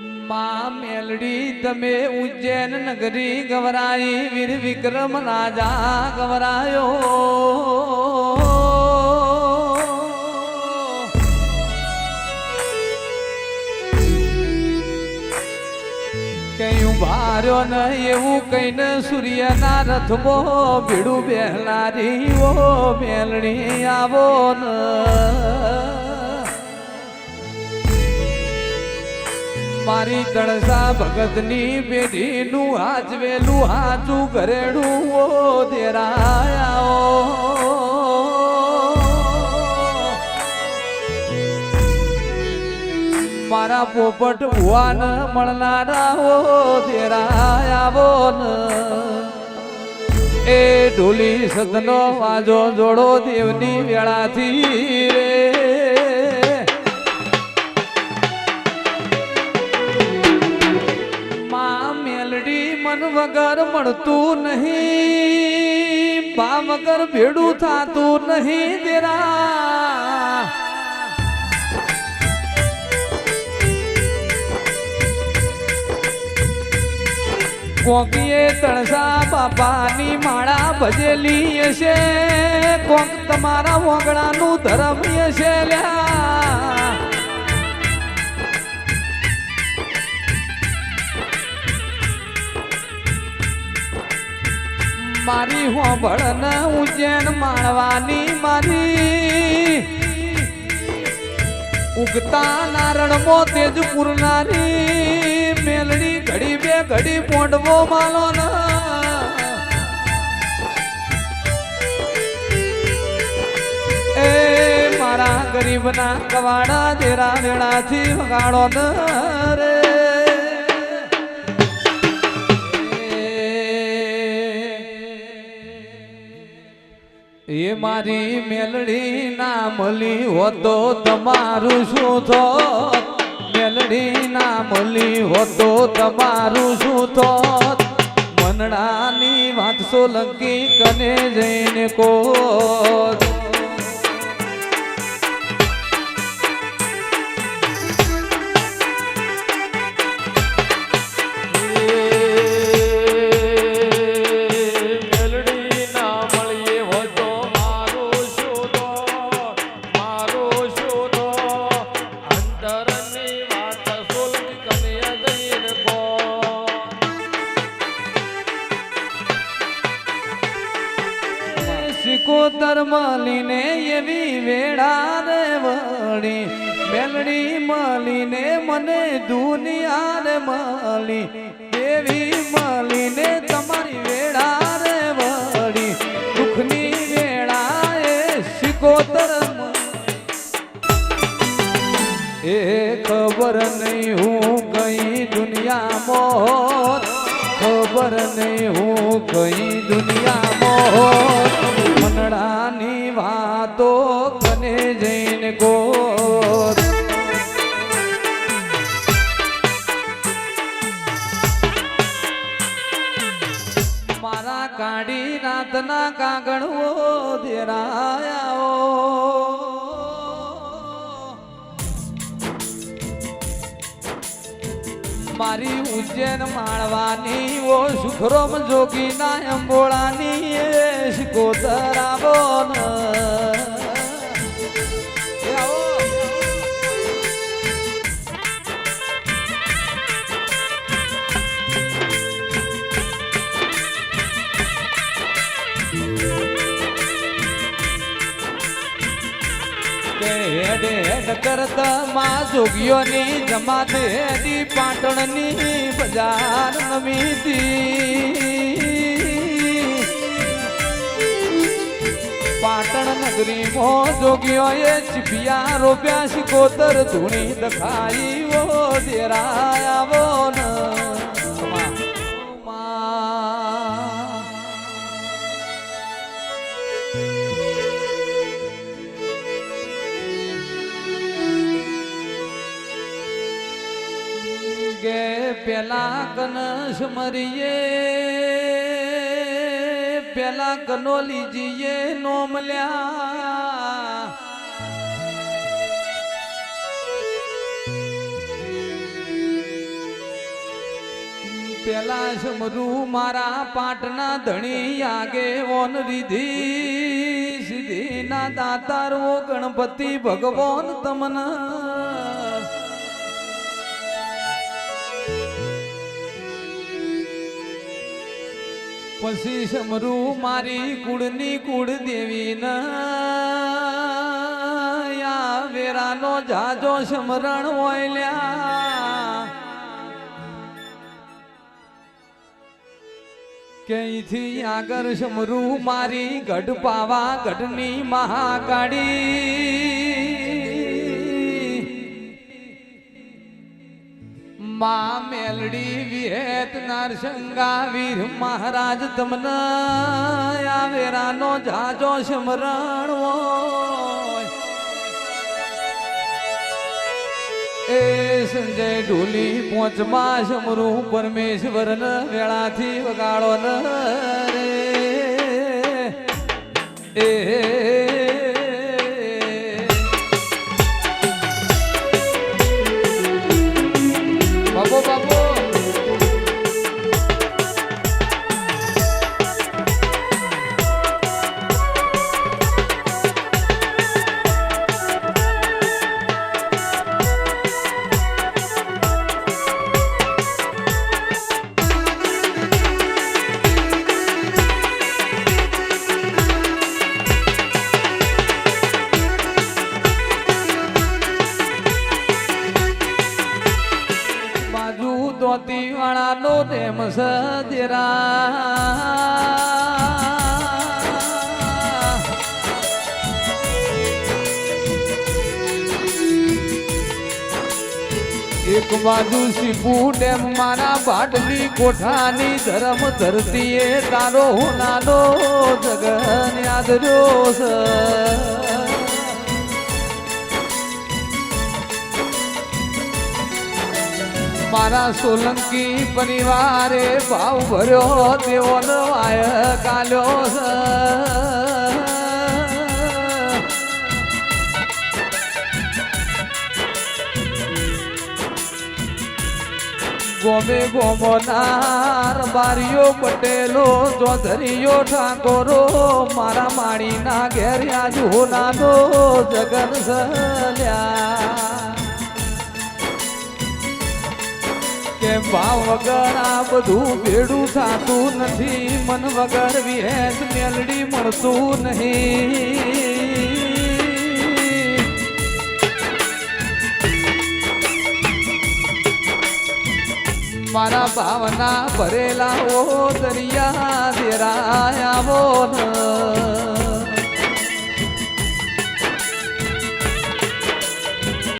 માં મેલડી, તમે ઉજ્જૈન નગરી ગવરાઈ, વીર વિક્રમ રાજા ગવરાયો. કયું ભાર્યો ન એવું કઈને સૂર્યના બો ભીડું બેહલારી ઓ મેલડી આવો ન. મારી તણસા ભગતની પેઢીનું હાજવેલું હાચું ઘરેડું ઓ દેરાયા મારા પોપટ ભુવાન મળનારા ઓ દેરાયા ને. એ ઢોલી સદનો વાજો જોડો દેવની વેળાથી રે. મન વગર મળતું નહીં. પા વગર ભેડું થાતું નહીં દેરા કોકીએ તણસા બાપાની માળા ભજેલી હશે. કોક તમારા વગડાનું ધર્મ હશે લ્યા. મારી હોંભળ ને ઉજ્જૈન માણવાની મારી. ઉગતા નારણમો તેજ નારી. મેલડી ઘડી બે ઘડી પોંડવો માલો ન. ગરીબના કવાડા દેરા વેળાથી વગાડો રે. એ મારી મેલડી ના મળી હોતો તમારું શું થો? મેલડી ના મળી હોતો તમારું શું થો? મનડાની વાત સોલંકી કને જઈને કો સિકોતર માલીને એવી વેળા રે વળી. બેલડી માલીને મને દુનિયા રે માલી. એવી માલીને તમારી વેળા રે વળી. દુઃખની વેળા એ સિકોતર એ ખબર નહીં હું કઈ દુનિયામાં ખબર નહીં હું કઈ દુનિયામાં કાઢી રાતના કાગળવો દેરાયા મારી ઉજ્જૈન માળવાની ઓ સુખરોમ જોગી ના અંબોળાની એ શિકોતર હેડ હેડ કરતા માં જોગીઓની જમાત હેડી પાટણની બજાર નમીતી. પાટણ નગરી મો જોગીઓએ ચીપિયા રોપ્યા, શિકોતર ધૂણી દખાઈ ઓ દેરાયા વો ન. ગે પેલા કનસ મરીએ પેલા કનોલી જીએ નોમલ્યા પેલા સમરું મારા પાટના ધણી આગે ઓન રીધી. સીધી ના દાતારો ગણપતિ ભગવાન તમના. પછી સમરું મારી કુળની કુળ દેવી ના વેરાનો જાજો સમરણ ઓયલ્યા કે અહીંથી આગળ સમરું મારી ગઢ પાવા ગઢની મહાકાળી. મા મેલડી વિહેત નારસંગા વીર મહારાજ તમને આવેરાનો જાજો સમરણ સંજય ઢોલી પોંચમાં સમરું પરમેશ્વર વેળાથી વગાડો ન રે. એ વાળાનો રેમ સદેરા. એક બાજુ શીપુ ડેમ મારા બાટલી કોઠાની ધરમ ધરતીએ તારો નાનો જગન યાદ રહ્યો મારા સોલંકી પરિવારે ભાવ ભર્યો દેવોનો નવાય કાલ્યો ગોમે ગોમોનાર બારીઓ પટેલો, ચૌધરીઓ ઠાકોરો, મારા માણીના ઘેર આજુ નાનો જગન સલ્યા. ભાવ વગર આ બધું ભેડું થતું નથી મન વગર વિહેત મેલડી મળતું નહીં મારા ભાવના ભરેલા ઓ દરિયા દેરાયા આવો ન